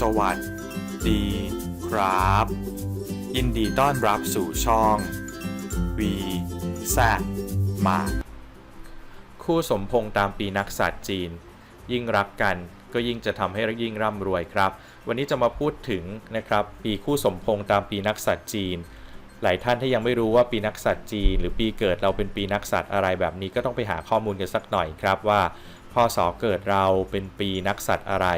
สวัสดีครับ ยินดีต้อนรับสู่ช่อง V แซมาคู่สมพงษ์ตามปีนักษัตริย์จีน ยิ่งรักกันก็ยิ่งจะทำให้ยิ่งร่ำรวยครับ วันนี้จะมาพูดถึงนะครับ ปีคู่สมพงษ์ตามปีนักษัตริย์จีน หลายท่านที่ยังไม่รู้ว่าปีนักษัตริย์จีน หรือปีเกิดเราเป็นปีนักษัตริย์อะไรแบบนี้ก็ต้องไปหาข้อมูลกันสักหน่อยครับว่าพศเกิดเราเป็นปีนักษัตริย์อะไร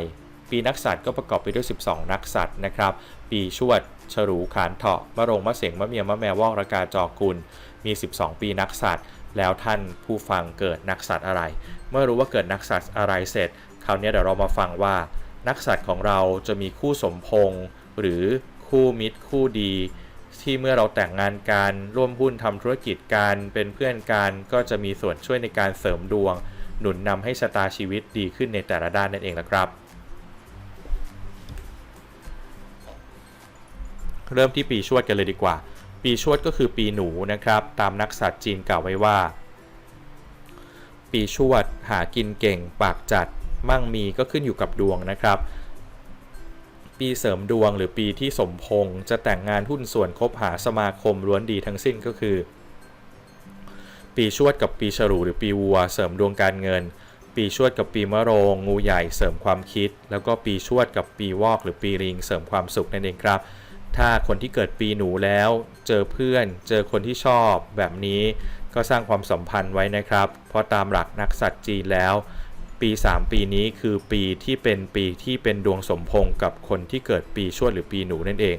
ปีนักษัตริย์ก็ประกอบไปด้วย 12 นักษัตริย์นะครับ ปีชวด ฉลู ขานเถาะ มะโรง มะเสง มะเมีย มะแมววอกระกาจอกุล มี 12 ปีนักษัตริย์ แล้วท่านผู้ฟังเกิดนักษัตริย์อะไร เมื่อรู้ว่าเกิดนักษัตริย์อะไรเสร็จ คราวนี้เดี๋ยวเรามาฟังว่า นักษัตริย์ของเราจะมีคู่สมพงษ์หรือคู่มิตรคู่ดี ที่เมื่อเราแต่งงานกันร่วมหุ้นทำธุรกิจกันเป็นเพื่อนกันก็จะมีส่วนช่วยในการเสริมดวง หนุนนำให้ชะตาชีวิตดีขึ้นในแต่ละด้านนั่นเองละครับ เริ่มที่ปีชวดกันเลยดีกว่า ปีชวดก็คือปีหนูนะครับ ตามนักษัตริย์จีนกล่าวไว้ว่า ปีชวดหากินเก่ง ปากจัด มั่งมีก็ขึ้นอยู่กับดวงนะครับ ปีเสริมดวงหรือปีที่สมพงษ์จะแต่งงานหุ้นส่วนคบหาสมาคมล้วนดีทั้งสิ้นก็คือ ปีชวดกับปีฉลูหรือปีวัว เสริมดวงการเงินปีชวดกับปีมะโรงงูใหญ่เสริมความคิด แล้วก็ปีชวดกับปีวอกหรือปีริงเสริมความสุขนั่นเองครับ ถ้าคนที่เกิดปีหนูแล้วเจอเพื่อน เจอคนที่ชอบแบบนี้ก็สร้างความสัมพันธ์ไว้นะครับ เพราะตามหลักนักสัตว์จีนแล้ว ปี 3 ปีนี้คือปีที่เป็นปีที่เป็นดวงสมพงกับคนที่เกิดปีชวดหรือปีหนูนั่นเอง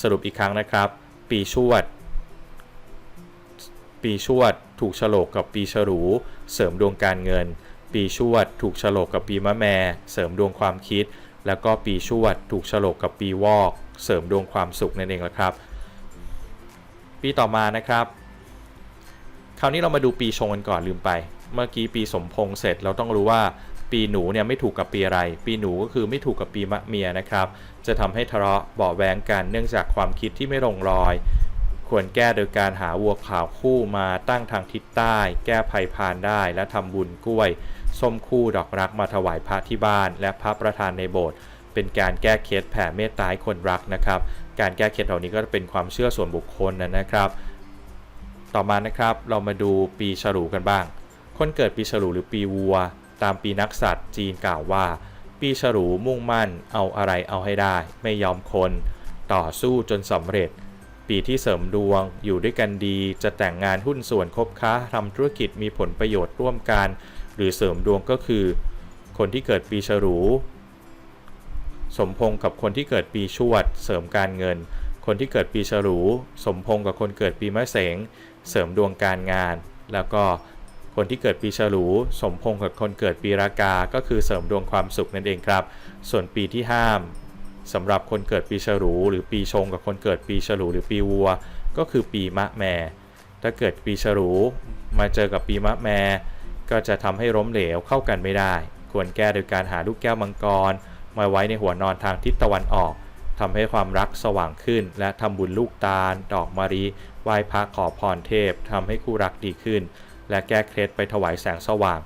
สรุปอีกครั้งนะครับ ปีชวด ปีชวดถูกฉลกกับปีฉลูเสริมดวงการเงิน ปีชวดถูกฉลกกับปีมะแม เสริมดวงความคิด แล้วก็ปีชวดถูกฉลกกับปีวอก เสริมดวงความสุขนั่นเองละครับ ปีต่อมานะครับ คราวนี้เรามาดูปีชงกันก่อนลืมไป เมื่อกี้ปีสมพงษ์เสร็จเราต้องรู้ว่าปีหนูเนี่ยไม่ถูกกับปีอะไร ปีหนูก็คือไม่ถูกกับปีมะเมียนะครับ จะทำให้ทะเลาะเบาแวงกันเนื่องจากความคิดที่ไม่ลงรอย ควรแก้โดยการหาวัวขาวคู่มาตั้งทางทิศใต้ แก้ภัยพานได้ และทำบุญกล้วย ส้มคู่ดอกรักมาถวายพระที่บ้าน และพระประธานในโบสถ์ เป็นการแก้เคล็ดแผ่เมตตาให้คนรักนะครับ การแก้เคล็ดเหล่านี้ก็เป็นความเชื่อส่วนบุคคลนะนะครับ ต่อมานะครับเรามาดูปีฉลูกันบ้าง คนเกิดปีฉลูหรือปีวัว ตามปีนักสัตว์จีนกล่าวว่า ปีฉลูมุ่งมั่น เอาอะไรเอาให้ได้ ไม่ยอมคน ต่อสู้จนสำเร็จ ปีที่เสริมดวงอยู่ด้วยกันดี จะแต่งงานหุ้นส่วนคบค้าทำธุรกิจมีผลประโยชน์ร่วมกัน หรือเสริมดวงก็คือ คนที่เกิดปีฉลู สมพงกับคนที่เกิดปีชวด เสริมการเงิน คนที่เกิดปีฉลู สมพงกับคนเกิดปีมะเสง เสริมดวงการงาน แล้วก็คนที่เกิดปีฉลู สมพงกับคนเกิดปีรากา ก็คือเสริมดวงความสุขนั่นเองครับ ส่วนปีที่ห้ามสำหรับคนเกิดปีฉลู หรือปีชงกับคนเกิดปีฉลูหรือปีวัว ก็คือปีมะแม่ ถ้าเกิดปีฉลูมาเจอกับปีมะแม่ ก็จะทำให้ล้มเหลวเข้ากันไม่ได้ ควรแก้โดยการหาลูกแก้วมังกร มาไว้ในหัวนอนทางทิศตะวันออกทำให้ความรักสว่างขึ้น และทำบุญลูกตาล ดอกมะริไหว้พระขอพรเทพทำให้คู่รักดีขึ้น และแก้เคล็ดไปถวายแสงสว่าง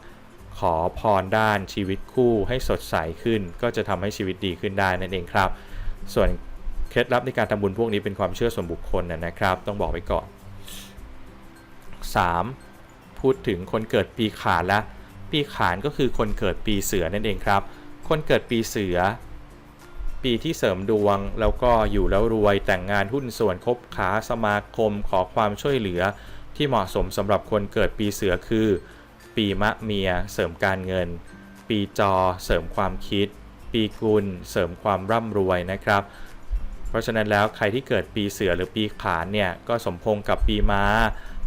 ขอพรด้านชีวิตคู่ให้สดใสขึ้น ก็จะทำให้ชีวิตดีขึ้นได้นั่นเองครับ ส่วนเคล็ดลับในการทำบุญพวกนี้เป็นความเชื่อส่วนบุคคลนะนะครับ ต้องบอกไว้ก่อน 3. พูดถึงคนเกิดปีขานละปีขานก็คือคนเกิดปีเสือนั่นเองครับ คนเกิดปีเสือ ปีที่เสริมดวง แล้วก็อยู่แล้วรวยแต่งงานหุ้นส่วนคบค้าสมาคมขอความช่วยเหลือ ที่เหมาะสมสำหรับคนเกิดปีเสือคือ ปีมะเมีย เสริมการเงิน ปีจอ เสริมความคิด ปีกุล เสริมความร่ำรวยนะครับ เพราะฉะนั้นแล้วใครที่เกิดปีเสือหรือปีขานเนี่ยก็สมพงกับปีม้า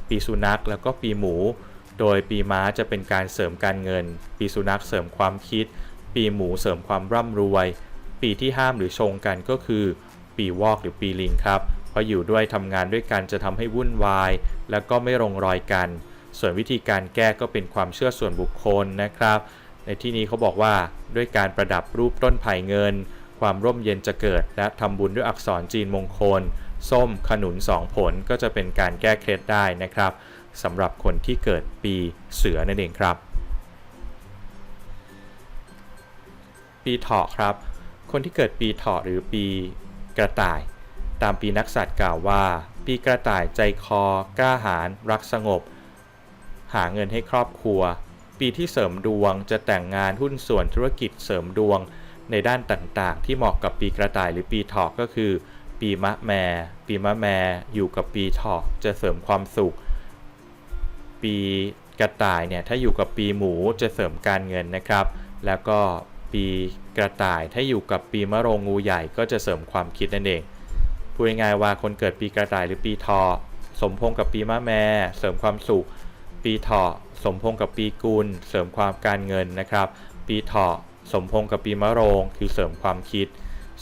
ปีสุนัขแล้วก็ปีหมู โดยปีม้าจะเป็นการเสริมการเงิน ปีสุนัขเสริมความคิด ปีหมูเสริมความร่ำรวย ปีที่ห้ามหรือชงกันก็คือ ปีวอกหรือปีลิงครับ เพราะอยู่ด้วยทำงานด้วยกันจะทำให้วุ่นวาย แล้วก็ไม่ลงรอยกัน ส่วนวิธีการแก้ก็เป็นความเชื่อส่วนบุคคลนะครับ ในที่นี้เขาบอกว่าด้วยการประดับรูปต้นไผ่เงิน ความร่มเย็นจะเกิด และทำบุญด้วยอักษรจีนมงคล ส้มขนุนสองผลก็จะเป็นการแก้เคล็ดได้นะครับสำหรับคนที่เกิดปีเสือนั่นเองครับ ปีเถาะครับ คนที่เกิดปีเถาะหรือปีกระต่าย ตามปีนักษัตริย์กล่าวว่า ปีกระต่ายใจคอกล้าหาญรักสงบ หาเงินให้ครอบครัว ปีที่เสริมดวงจะแต่งงานหุ้นส่วนธุรกิจเสริมดวง ในด้านต่างๆ ที่เหมาะกับปีกระต่ายหรือปีเถาะก็คือ ปีมะแม ปีมะแมอยู่กับปีเถาะจะเสริมความสุข ปีกระต่ายเนี่ยถ้าอยู่กับปีหมูจะเสริมการเงินนะครับ แล้วก็ ปีกระต่าย ถ้าอยู่กับปีมะโรงงูใหญ่ก็จะเสริมความคิดนั่นเองพูดง่ายๆว่าคนเกิดปีกระต่ายหรือปีเถาะสมพงกับปีมะแมเสริมความสุข ปีเถาะสมพงกับปีกุล เสริมความการเงินนะครับ ปีเถาะสมพงกับปีมะโรงคือเสริมความคิด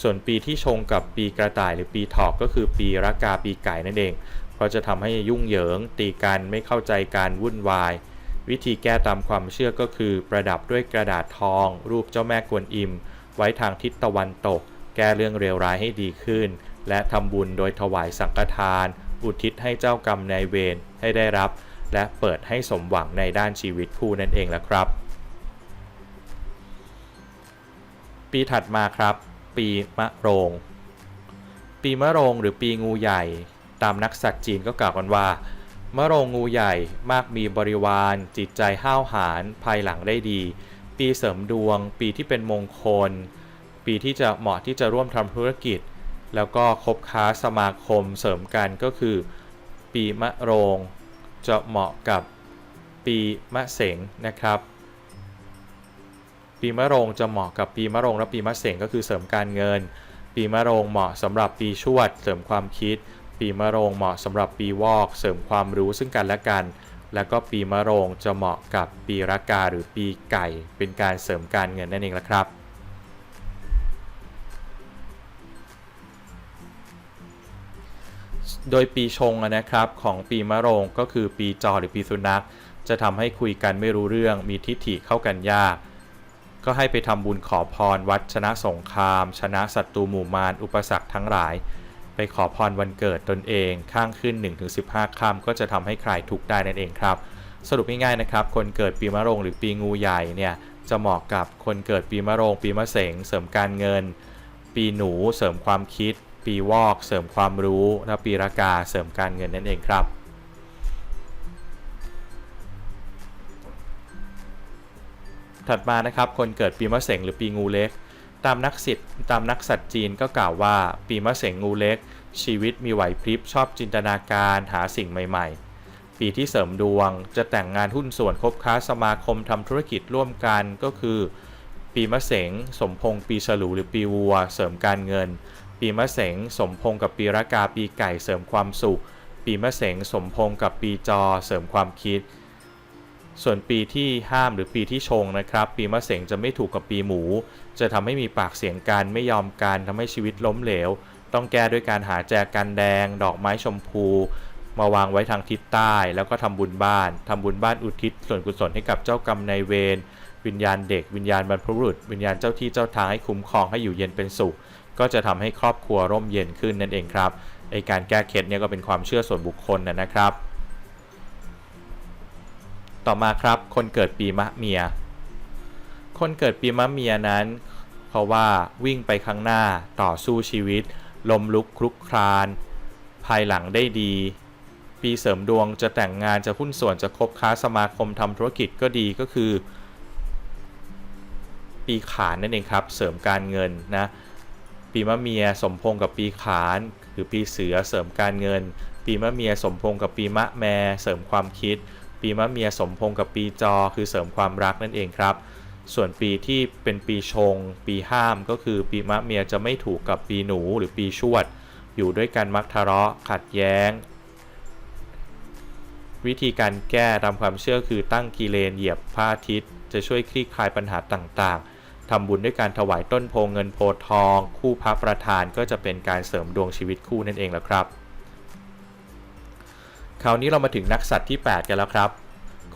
ส่วนปีที่ชงกับปีกระต่ายหรือปีเถาะก็คือปีรากาปีไก่นั่นเอง เพราะจะทำให้ยุ่งเหยิง ตีกันไม่เข้าใจการวุ่นวาย วิธีแก้ตามความเชื่อก็คือประดับด้วยกระดาษทอง รูปเจ้าแม่กวนอิม ไว้ทางทิศตะวันตก แก้เรื่องเลวร้ายให้ดีขึ้น และทำบุญโดยถวายสังฆทาน อุทิศให้เจ้ากรรมนายเวรให้ได้รับ และเปิดให้สมหวังในด้านชีวิตคู่นั่นเองละครับ ปีถัดมาครับ ปีมะโรง ปีมะโรงหรือปีงูใหญ่ ตามนักสัตว์จีนก็กล่าวกันว่า มะโรงงูใหญ่มากมีบริวาร จิตใจห้าวหาญภายหลังได้ดี ปีเสริมดวง ปีที่เป็นมงคล ปีที่จะเหมาะที่จะร่วมทำธุรกิจ แล้วก็คบค้าสมาคมเสริมกันก็คือ ปีมะโรงจะเหมาะกับปีมะเสงนะครับ ปีมะโรงจะเหมาะกับปีมะโรงและปีมะเสงก็คือเสริมการเงิน ปีมะโรงเหมาะสำหรับปีชวดเสริมความคิด ปีมะโรงเหมาะสำหรับปีวอกเสริมความรู้ซึ่งกันและกัน แล้วก็ปีมะโรงจะเหมาะกับปีรากาหรือปีไก่ เป็นการเสริมการเงินนั่นเองละครับโดยปีชงนะครับของปีมะโรงก็คือปีจอหรือปีสุนัข จะทำให้คุยกันไม่รู้เรื่องมีทิฐิเข้ากันยาก ก็ให้ไปทำบุญขอพรวัดชนะสงคราม ชนะศัตรูหมู่มารอุปสรรคทั้งหลาย ไปขอพรวันเกิดตนเองข้างขึ้น 1-15ค่ำก็จะทำให้คลายทุกข์ได้นั่นเองครับ สรุปง่ายๆนะครับ คนเกิดปีมะโรงหรือปีงูใหญ่เนี่ยจะเหมาะกับคนเกิดปีมะโรง ปีมะเสงเสริมการเงิน ปีหนูเสริมความคิด ปีวอก เสริมความรู้ และปีรากาเสริมการเงินนั่นเองครับถัดมานะครับคนเกิดปีมะเสงหรือปีงูเล็ก ตามนักศิษย์ตามนักสัตว์จีนก็กล่าวว่า ปีมะเสงงูเล็ก ชีวิตมีไหวพริบชอบจินตนาการหาสิ่งใหม่ๆ ปีที่เสริมดวงจะแต่งงานหุ้นส่วนคบค้าสมาคมทำธุรกิจร่วมกันก็คือ ปีมะเสงสมพงษ์ปีฉลูหรือปีวัว เสริมการเงิน ปีมะเสงสมพงษ์กับปีรากาปีไก่เสริมความสุข ปีมะเสงสมพงษ์กับปีจอเสริมความคิด ส่วนปีที่ห้ามหรือปีที่ชงนะครับ ปีมะเสงจะไม่ถูกกับปีหมู จะทำให้มีปากเสียงกันไม่ยอมกันทำให้ชีวิตล้มเหลว ต้องแก้ด้วยการหาแจกันแดง ดอกไม้ชมพู มาวางไว้ทางทิศใต้ แล้วก็ทำบุญบ้านทำบุญบ้านอุทิศส่วนกุศลให้กับเจ้ากรรมนายเวรวิญญาณเด็ก วิญญาณบรรพบุรุษ วิญญาณเจ้าที่เจ้าทางให้คุ้มครองให้อยู่เย็นเป็นสุข ก็จะทำให้ครอบครัวร่มเย็นขึ้นนั่นเองครับไอการแก้เคล็ดเนี่ยก็เป็นความเชื่อส่วนบุคคลนะครับ ต่อมาครับ คนเกิดปีมะเมีย คนเกิดปีมะเมียนั้น เพราะว่าวิ่งไปข้างหน้าต่อสู้ชีวิต ลมลุกคลุกคลาน ภายหลังได้ดี ปีเสริมดวงจะแต่งงานจะหุ้นส่วนจะคบค้าสมาคมทำธุรกิจก็ดีก็คือ ปีขานนั่นเองครับ เสริมการเงินนะ ปีมะเมียสมพงกับปีขาน หรือปีเสือเสริมการเงิน ปีมะเมียสมพงกับปีมะแมเสริมความคิด ปีมะเมียสมพงกับปีจอคือเสริมความรักนั่นเองครับ ส่วนปีที่เป็นปีชง ปีห้ามก็คือปีมะเมียจะไม่ถูกกับปีหนูหรือปีชวด อยู่ด้วยกันมักทะเลาะขัดแย้ง วิธีการแก้ตามความเชื่อคือตั้งกีเลนเหยียบพระอาทิตย์ จะช่วยคลี่คลายปัญหาต่างๆทำบุญด้วยการถวายต้นโพเงินโพทอง คู่พระประธานก็จะเป็นการเสริมดวงชีวิตคู่นั่นเองแล้วครับ คราวนี้เรามาถึงนักสัตว์ที่ 8 กันแล้วครับ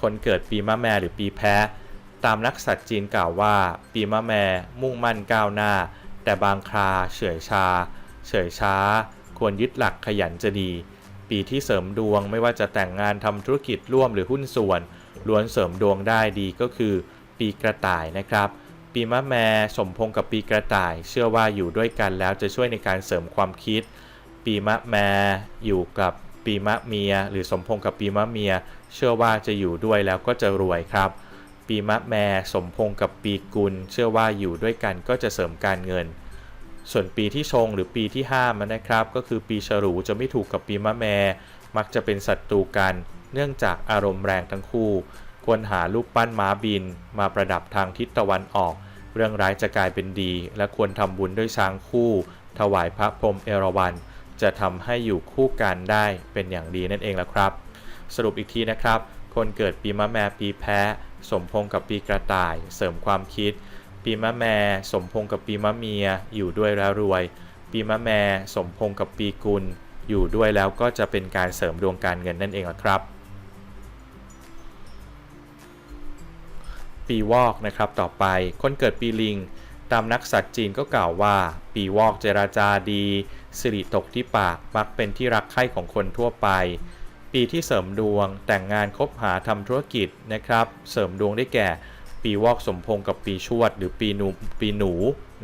คนเกิดปีมะแม่หรือปีแพ้ ตามนักสัตว์จีนกล่าวว่า ปีมะแม่มุ่งมั่นก้าวหน้า แต่บางคราเฉื่อยชา เฉื่อยช้า ควรยึดหลักขยันจะดี ปีที่เสริมดวงไม่ว่าจะแต่งงานทำธุรกิจร่วมหรือหุ้นส่วน ล้วนเสริมดวงได้ดีก็คือ ปีกระต่ายนะครับ ปีมะแม่สมพงกับปีกระต่าย เชื่อว่าอยู่ด้วยกันแล้วจะช่วยในการเสริมความคิด ปีมะแม่อยู่กับ ปีมะเมีย หรือสมพงษ์กับปีมะเมีย เชื่อว่าจะอยู่ด้วยแล้วก็จะรวยครับ ปีมะแมสมพงษ์กับปีกุล เชื่อว่าอยู่ด้วยกันก็จะเสริมการเงิน ส่วนปีที่ชงหรือปีที่ห้ามนนะครับ ก็คือปีฉลูจะไม่ถูกกับปีมะแม มักจะเป็นศัตรูกัน เนื่องจากอารมณ์แรงทั้งคู่ ควรหาลูกปั้นม้าบิน มาประดับทางทิศตะวันออก เรื่องร้ายจะกลายเป็นดี และควรทำบุญด้วยช้างคู่ ถวายพระพรหมเอราวัณ จะทำให้อยู่คู่กันได้เป็นอย่างดีนั่นเองละครับ สรุปอีกทีนะครับ คนเกิดปีมะแมปีแพะ สมพงกับปีกระต่าย เสริมความคิด ปีมะแมสมพงกับปีมะเมีย อยู่ด้วยแล้วรวย ปีมะแมสมพงกับปีกุล อยู่ด้วยแล้วก็จะเป็นการเสริมดวงการเงินนั่นเองละครับ ปีวอกนะครับต่อไปคนเกิดปีลิง ตามนักสัตว์จีนก็กล่าวว่า ปีวอกเจราจาดีสิริตกที่ปากมักเป็นที่รักใคร่ของคนทั่วไป ปีที่เสริมดวง แต่งงานคบหาทำธุรกิจนะครับ เสริมดวงได้แก่ ปีวอกสมพงกับปีชวด หรือปีหนูปีหนู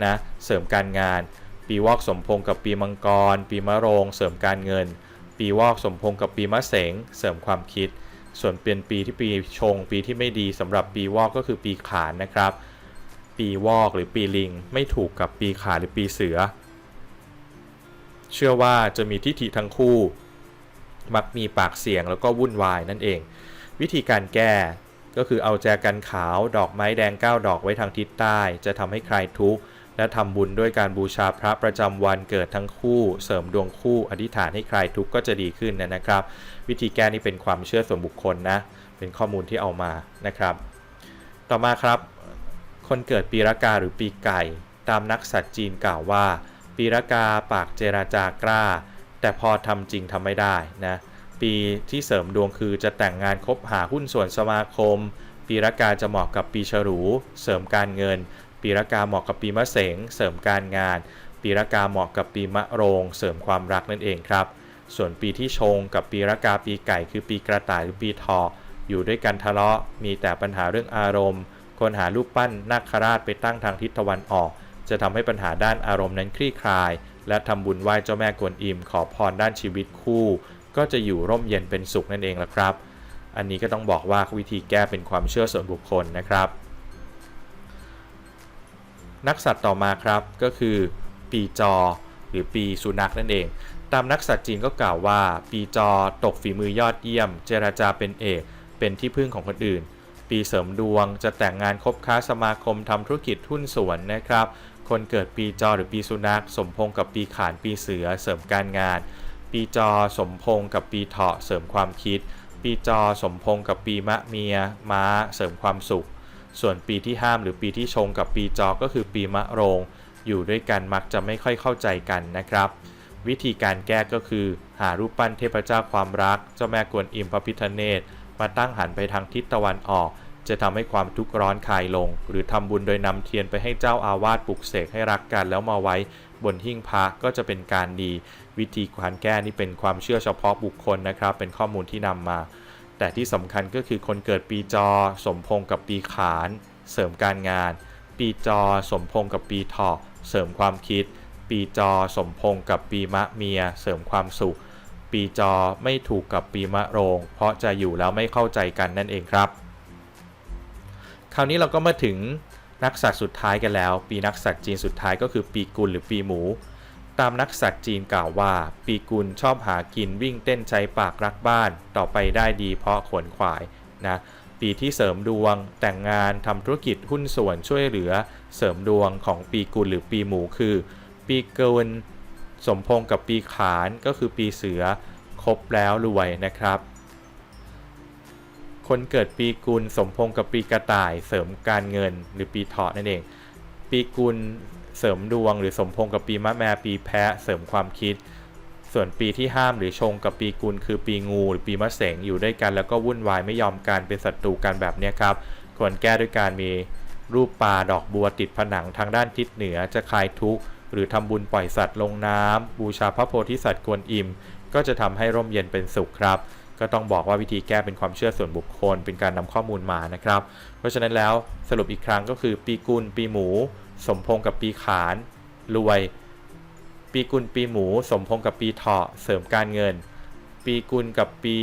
นะเสริมการงาน ปีวอกสมพงกับปีมังกร ปีมะโรง เสริมการเงิน ปีวอกสมพงกับปีมะเสง เสริมความคิด ส่วนเป็นปีที่ปีชง ปีที่ไม่ดีสำหรับปีวอกก็คือปีขานนะครับ ปีวอกหรือปีลิง ไม่ถูกกับปีขาหรือปีเสือ เชื่อว่าจะมีทิฏฐิทั้งคู่ มักมีปากเสียงแล้วก็วุ่นวายนั่นเอง วิธีการแก้ก็คือเอาแจกันขาวดอกไม้แดง 9 ดอกไว้ทางทิศใต้ จะทำให้ใคลายทุกข์และทำบุญด้วยการบูชาพระประจำวันเกิดทั้งคู่ เสริมดวงคู่ อธิษฐานให้ใคลายทุกข์ก็จะดีขึ้นนะครับ วิธีแก้นี่เป็นความเชื่อส่วนบุคคลนะ เป็นข้อมูลที่เอามานะครับ ต่อมาครับ คนเกิดปีรากาหรือปีไก่ ตามนักสัตว์จีนกล่าวว่า ปีรากาปากเจราจากล้า แต่พอทำจริงทำไม่ได้นะ ปีที่เสริมดวงคือจะแต่งงานคบหาหุ้นส่วนสมาคม ปีรากาจะเหมาะกับปีฉลูเสริมการเงิน ปีรากาเหมาะกับปีมะเสงเสริมการงาน ปีรากาเหมาะกับปีมะโรง เสริมความรักนั่นเองครับ ส่วนปีที่ชงกับปีรากาปีไก่ คือปีกระต่ายหรือปีทอ อยู่ด้วยกันทะเลาะ มีแต่ปัญหาเรื่องอารมณ์ ควรหารูปปั้นนาคราชไปตั้งทางทิศตะวันออก จะทำให้ปัญหาด้านอารมณ์นั้นคลี่คลาย และทำบุญไหว้เจ้าแม่กวนอิม ขอพรด้านชีวิตคู่ ก็จะอยู่ร่มเย็นเป็นสุขนั่นเองละครับ อันนี้ก็ต้องบอกว่าวิธีแก้เป็นความเชื่อส่วนบุคคลนะครับ นักสัตว์ต่อมาครับก็คือ ปีจอ หรือปีสุนัขนั่นเองตามนักสัตว์จีนก็กล่าวว่า ปีจอตกฝีมือยอดเยี่ยม เจราจาเป็นเอก เป็นที่พึ่งของคนอื่น ปีเสริมดวง จะแต่งงานคบค้าสมาคมทำธุรกิจหุ้นส่วนนะครับ คนเกิดปีจอหรือปีสุนัข สมพงกับปีขานปีเสือเสริมการงาน ปีจอสมพงกับปีเถาะเสริมความคิด ปีจอสมพงกับปีมะเมีย ม้า เสริมความสุข ส่วนปีที่ห้ามหรือปีที่ชงกับปีจอก็คือปีมะโรง อยู่ด้วยกันมักจะไม่ค่อยเข้าใจกันนะครับวิธีการแก้ก็คือ หารูปปั้นเทพเจ้าความรัก เจ้าแม่กวนอิมพระพิฆเนศมาตั้งหันไปทางทิศตะวันออก จะทำให้ความทุกข์ร้อนคลายลง หรือทำบุญโดยนำเทียนไปให้เจ้าอาวาสปลุกเสกให้รักกันแล้วมาไว้บนหิ้งพระก็จะเป็นการดี วิธีการแก้นี่เป็นความเชื่อเฉพาะบุคคลนะครับ เป็นข้อมูลที่นำมา แต่ที่สำคัญก็คือคนเกิดปีจอ สมพงษ์กับปีขาน เสริมการงาน ปีจอ สมพงษ์กับปีเถาะเสริมความคิด ปีจอ สมพงษ์กับปีมะเมีย เสริมความสุข ปีจอไม่ถูกกับปีมะโรง เพราะจะอยู่แล้วไม่เข้าใจกันนั่นเองครับ คราวนี้เราก็มาถึงนักสัตว์สุดท้ายกันแล้ว ปีนักสัตว์จีนสุดท้ายก็คือปีกุลหรือปีหมู ตามนักสัตว์จีนกล่าวว่า ปีกุลชอบหากินวิ่งเต้นใช้ปากรักบ้าน ต่อไปได้ดีเพราะขวนขวายนะปีที่เสริมดวง แต่งงานทำธุรกิจหุ้นส่วนช่วยเหลือ เสริมดวงของปีกุลหรือปีหมูคือ ปีเกินสมพงกับปีขานก็คือปีเสือครบแล้วรวยนะครับ คนเกิดปีกุลสมพงกับปีกระต่าย เสริมการเงินหรือปีเถาะนั่นเอง ปีกุลเสริมดวง หรือสมพงกับปีมะแมปีแพะเสริมความคิด ส่วนปีที่ห้ามหรือชงกับปีกุลคือปีงูหรือปีมะเสงอยู่ด้วยกันแล้วก็วุ่นวายไม่ยอมกันเป็นศัตรูกันแบบนี้ครับควรแก้ด้วยการมีรูปปลาดอกบัวติดผนังทางด้านทิศเหนือจะคลายทุกข์หรือทำบุญปล่อยสัตว์ลงน้ำบูชาพระโพธิสัตว์กวนอิม ก็จะทำให้ร่มเย็นเป็นสุขครับ ก็ต้องบอกว่าวิธีแก้เป็นความเชื่อส่วนบุคคล เป็นการนำข้อมูลมานะครับ เพราะฉะนั้นแล้วสรุปอีกครั้งก็คือ ปีกุลปีหมู สมพงกับปีขานรวย ปีกุลปีหมู สมพงกับปีเถาะเสริมการเงิน ปีกุลกับปี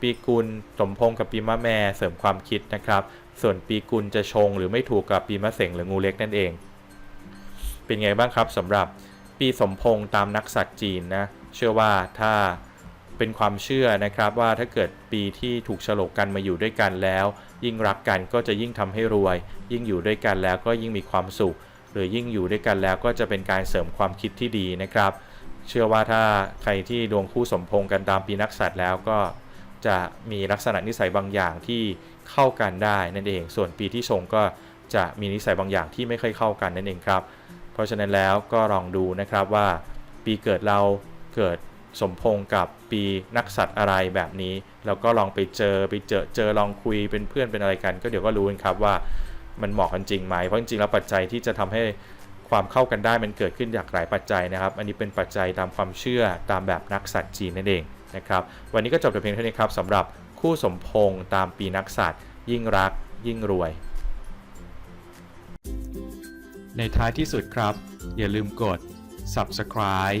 ปีกุลสมพงกับปีมะแม่เสริมความคิดนะครับ ส่วนปีกุลจะชงหรือไม่ถูกกับปีมะเสงหรืองูเล็กนั่นเอง เป็นไงบ้างครับสำหรับปีสมพงตามนักสัตว์จีนนะเชื่อว่าถ้า เป็นความเชื่อนะครับว่าถ้าเกิดปีที่ถูกฉลกกันมาอยู่ด้วยกันแล้ว ยิ่งรักกันก็จะยิ่งทำให้รวย ยิ่งอยู่ด้วยกันแล้วก็ยิ่งมีความสุข หรือยิ่งอยู่ด้วยกันแล้วก็จะเป็นการเสริมความคิดที่ดีนะครับ เชื่อว่าถ้าใครที่ดวงคู่สมพงกันตามปีนักสัตว์แล้วก็จะมีลักษณะนิสัยบางอย่างที่เข้ากันได้นั่นเอง ส่วนปีที่ชงก็จะมีนิสัยบางอย่างที่ไม่ค่อยเข้ากันนั่นเองครับ เพราะฉะนั้นแล้วก็ลองดูนะครับว่า ปีเกิดเราเกิด สมพงษ์กับปีนักสัตว์อะไรแบบนี้ แล้วก็ลองไปเจอไปเจอเจอลองคุยเป็นเพื่อนเป็นอะไรกัน ก็เดี๋ยวก็รู้กันครับว่ามันเหมาะกันจริงไหมเพราะจริงๆแล้วปัจจัยที่จะทำให้ความเข้ากันได้มันเกิดขึ้นจากหลายปัจจัยนะครับ อันนี้เป็นปัจจัยตามความเชื่อตามแบบนักสัตว์จีนนั่นเองนะครับ วันนี้ก็จบแต่เพียงเท่านี้ครับสำหรับคู่สมพงษ์ตามปีนักสัตว์ยิ่งรัก ยิ่งรวย ในท้ายที่สุดครับ อย่าลืมกด subscribe